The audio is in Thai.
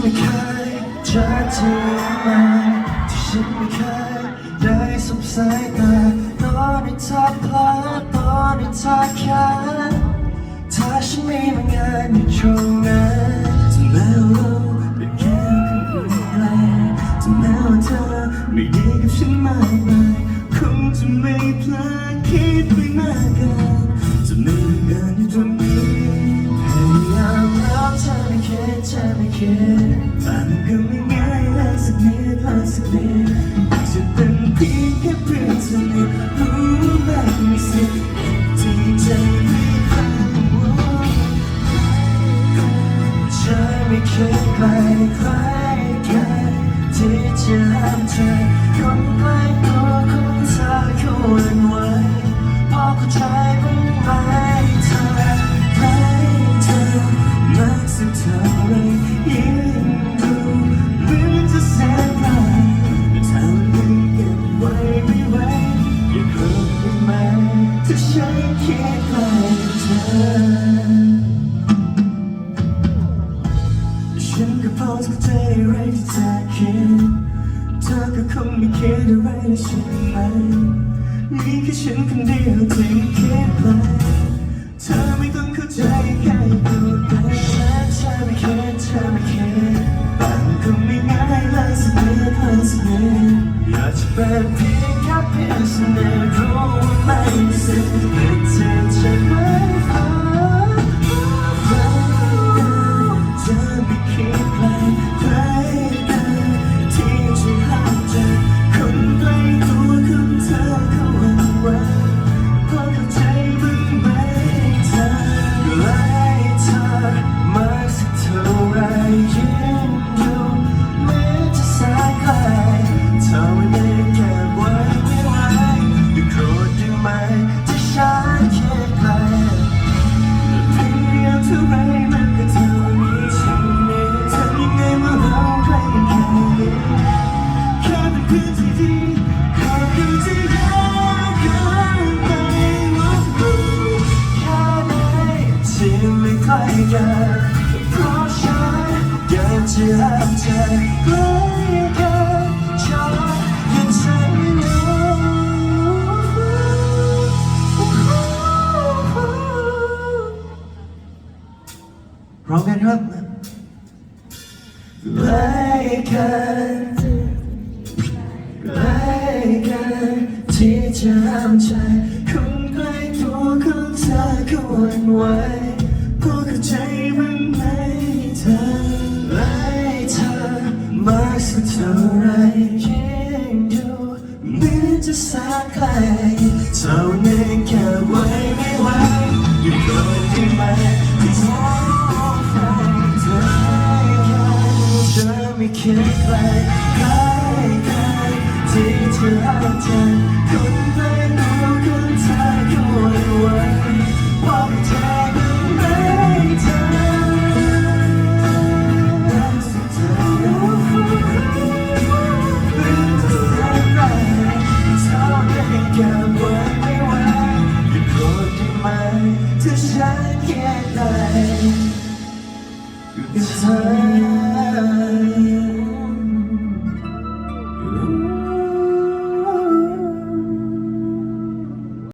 ไม่เคยเจอเธอมาที่ฉันไม่เคยได้สบสายตาตอนที่เธอพลาดตอนที่เธอแค่ถ้าฉันม่มางานอยู่ตรงนั้นถึงแม้ว่าเราเป็นแค่คนอื่นไกลถึงแม้ว่าเธอไม่ดีกับฉันมากมายคงจะไม่พลาดคิดไปมากเกินจะไม่มีงานอยู่ตรงนี้พยายามแล้วเธอไม่คิดเธอไม่คิด ใจไม่ฟังเธอไม่เครใครกันที่จะห้ามเธอคนใกล้ตัว คิดไกลเธอ ฉันก็พอจะเข้าใจอะไรที่เธอคิดเธอก็คงไม่คิดอะไรเลยใช่ไหมมีแค่ฉันคนเดียวที่ไม่คิดไปเธอไม่ต้องเข้าใจแค่พูดไปฉันเธอไม่คิดเธอไม่คิดแต่มันคงไม่ง่ายเลยสักนิดเลยสักนิดอยากจะเป็นเพียงแค่เพียงสนิท ชอบยังใจไม่รู้ร้องกันครับใกล้กัน ก็หวั่นไหวพอเข้าใจบ้างไหมเธอใกล้เธอมากสักเท่าไรยิ่งดูเหมือนจะสายไกลเท่านั้นแค่ไว้ไม่ไหวอยู่โดนได้ไหมที่เธอเธอไม่คิดไกลใกล้กันที่เธอหายใจคนใกล้ ฉันแค่ไหนเธอ